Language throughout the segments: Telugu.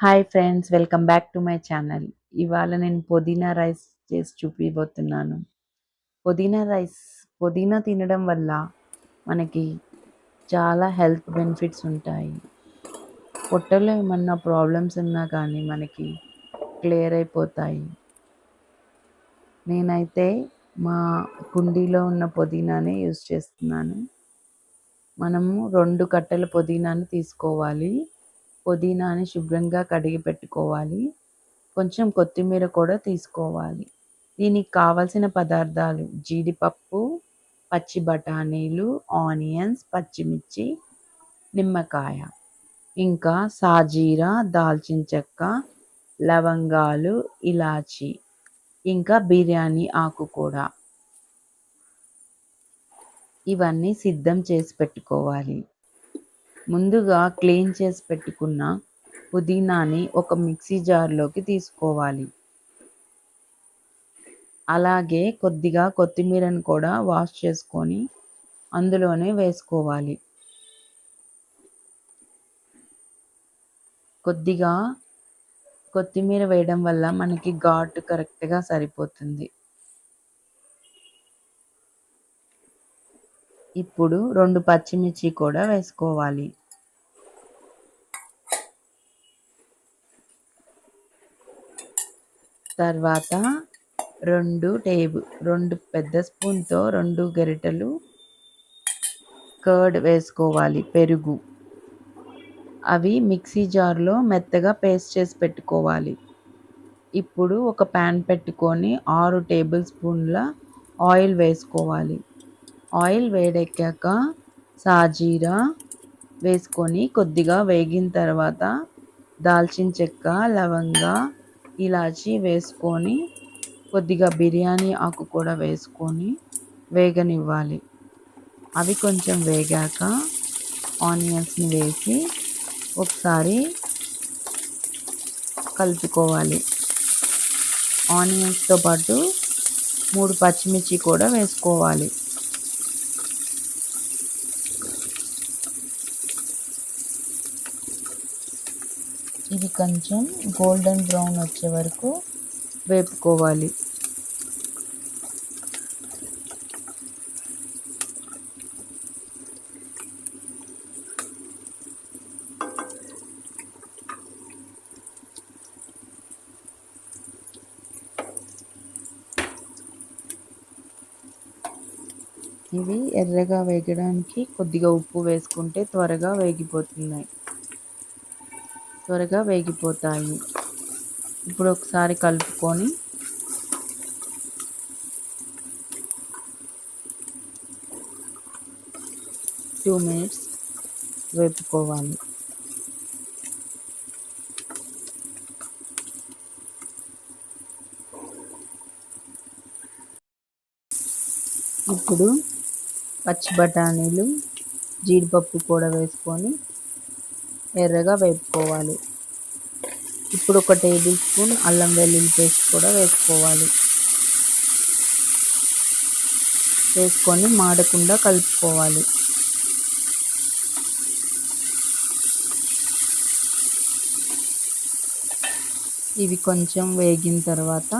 Hi friends welcome back to my channel. ఇవాళ నేను పుదీనా రైస్ చేసి చూపిపోతున్నాను పుదీనా రైస్ పుదీనా తినడం వల్ల మనకి చాలా హెల్త్ బెనిఫిట్స్ ఉంటాయి. పొట్టలో ఏమన్నా ప్రాబ్లమ్స్ ఉన్నా కానీ మనకి క్లియర్ అయిపోతాయి. నేనైతే మా కుండీలో ఉన్న పుదీనానే యూజ్ చేస్తున్నాను. మనము రెండు కట్టెల పుదీనాను తీసుకోవాలి. పుదీనాని శుభ్రంగా కడిగి పెట్టుకోవాలి. కొంచెం కొత్తిమీర కూడా తీసుకోవాలి. దీనికి కావలసిన పదార్థాలు జీడిపప్పు పచ్చి బఠానీలు ఆనియన్స్ పచ్చిమిర్చి నిమ్మకాయ. ఇంకా సాజీరా దాల్చిన చెక్క లవంగాలు ఇలాచి ఇంకా బిర్యానీ ఆకు కూడా. ఇవన్నీ సిద్ధం చేసి పెట్టుకోవాలి. ముందుగా క్లీన్ చేసి పెట్టుకున్న పుదీనాని ఒక మిక్సీ జార్లోకి తీసుకోవాలి. అలాగే కొద్దిగా కొత్తిమీరను కూడా వాష్ చేసుకొని అందులోనే వేసుకోవాలి. కొద్దిగా కొత్తిమీర వేయడం వల్ల మనకి ఘాటు కరెక్ట్గా సరిపోతుంది. ఇప్పుడు రెండు పచ్చిమిర్చి కూడా వేసుకోవాలి. తర్వాత రెండు టేబుల్ రెండు పెద్ద స్పూన్తో రెండు గరిటెలు కర్డ్ వేసుకోవాలి పెరుగు. అవి మిక్సీ జార్లో మెత్తగా పేస్ట్ చేసి పెట్టుకోవాలి. ఇప్పుడు ఒక ప్యాన్ పెట్టుకొని ఆరు టేబుల్ స్పూన్ల ఆయిల్ వేసుకోవాలి. ఆయిల్ వేడెక్కాక సాజీరా వేసుకొని కొద్దిగా వేగిన తర్వాత దాల్చిన చెక్క లవంగా ఇలాచి వేసుకొని కొద్దిగా బిర్యానీ ఆకు కూడా వేసుకొని వేగనివ్వాలి. అవి కొంచెం వేగాక ఆనియన్స్ని వేసి ఒకసారి కలుపుకోవాలి. ఆనియన్స్తో పాటు మూడు పచ్చిమిర్చి కూడా వేసుకోవాలి. ఇది కొంచెం గోల్డెన్ బ్రౌన్ వచ్చే వరకు వేపుకోవాలి. ఇవి ఎర్రగా వేగడానికి కొద్దిగా ఉప్పు వేసుకుంటే త్వరగా వేగిపోతున్నాయి. త్వరగా వేగిపోతాయి. ఇప్పుడు ఒకసారి కలుపుకొని టూ మినిట్స్ వేపుకోవాలి. ఇప్పుడు పచ్చి బఠానీలు జీడిపప్పు కూడా వేసుకొని ఎర్రగా వేపుకోవాలి. ఇప్పుడు ఒక టేబుల్ స్పూన్ అల్లం వెల్లుల్లి పేస్ట్ కూడా వేసుకోవాలి. వేసుకొని మాడకుండా కలుపుకోవాలి. ఇవి కొంచెం వేగిన తర్వాత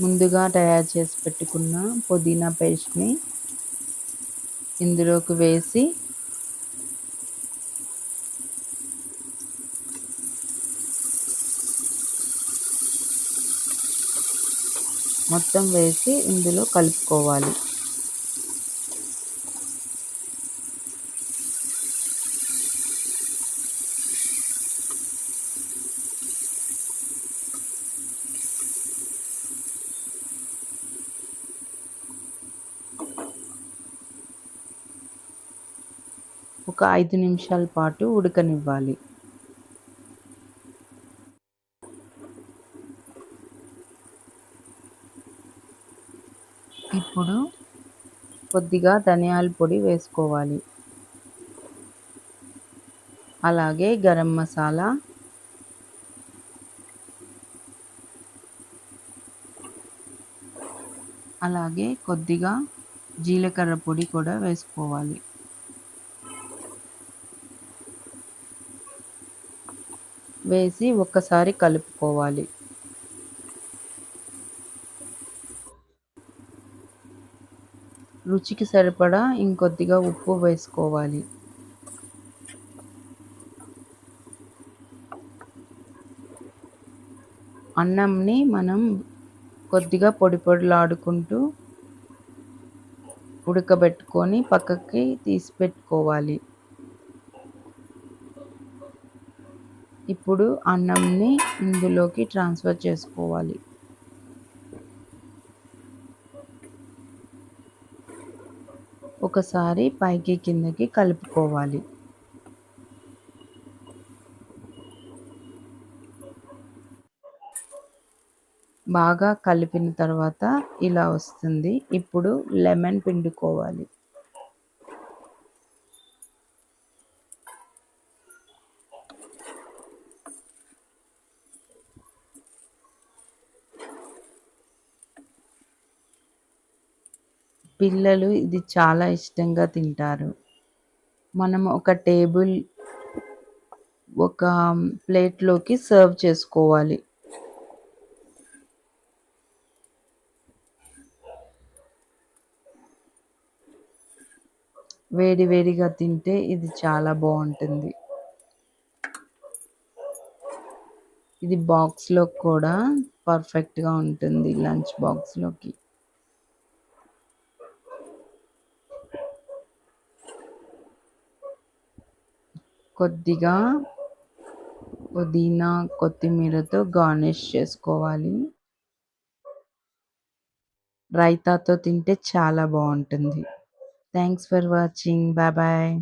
ముందుగా తయారు చేసి పెట్టుకున్న పుదీనా పేస్ట్ని ఇందులోకి వేసి మొత్తం వేసి ఇందులో కలుపుకోవాలి. ఒక ఐదు నిమిషాల పాటు ఉడకనివ్వాలి. ఇప్పుడు కొద్దిగా ధనియాల పొడి వేసుకోవాలి. అలాగే గరం మసాలా. అలాగే కొద్దిగా జీలకర్ర పొడి కూడా వేసుకోవాలి. వేసి ఒక్కసారి కలుపుకోవాలి. రుచికి సరిపడా ఇంకొద్దిగా ఉప్పు వేసుకోవాలి. అన్నంని మనం కొద్దిగా పొడి పొడిలాడుకుంటూ ఉడకబెట్టుకొని పక్కకి తీసి పెట్టుకోవాలి. ఇప్పుడు అన్నంని ఇందులోకి ట్రాన్స్ఫర్ చేసుకోవాలి. ఒకసారి పైకి కిందకి కలుపుకోవాలి. బాగా కలిపిన తర్వాత ఇలా వస్తుంది. ఇప్పుడు లెమన్ పిండుకోవాలి. పిల్లలు ఇది చాలా ఇష్టంగా తింటారు. మనం ఒక టేబుల్ ఒక ప్లేట్లోకి సర్వ్ చేసుకోవాలి. వేడి వేడిగా తింటే ఇది చాలా బాగుంటుంది. ఇది బాక్స్లో కూడా పర్ఫెక్ట్గా ఉంటుంది లంచ్ బాక్స్లోకి. కొద్దిగా పుదీనా కొత్తిమీరతో గార్నిష్ చేసుకోవాలి. రైతాతో తింటే చాలా బాగుంటుంది. Thanks for watching bye bye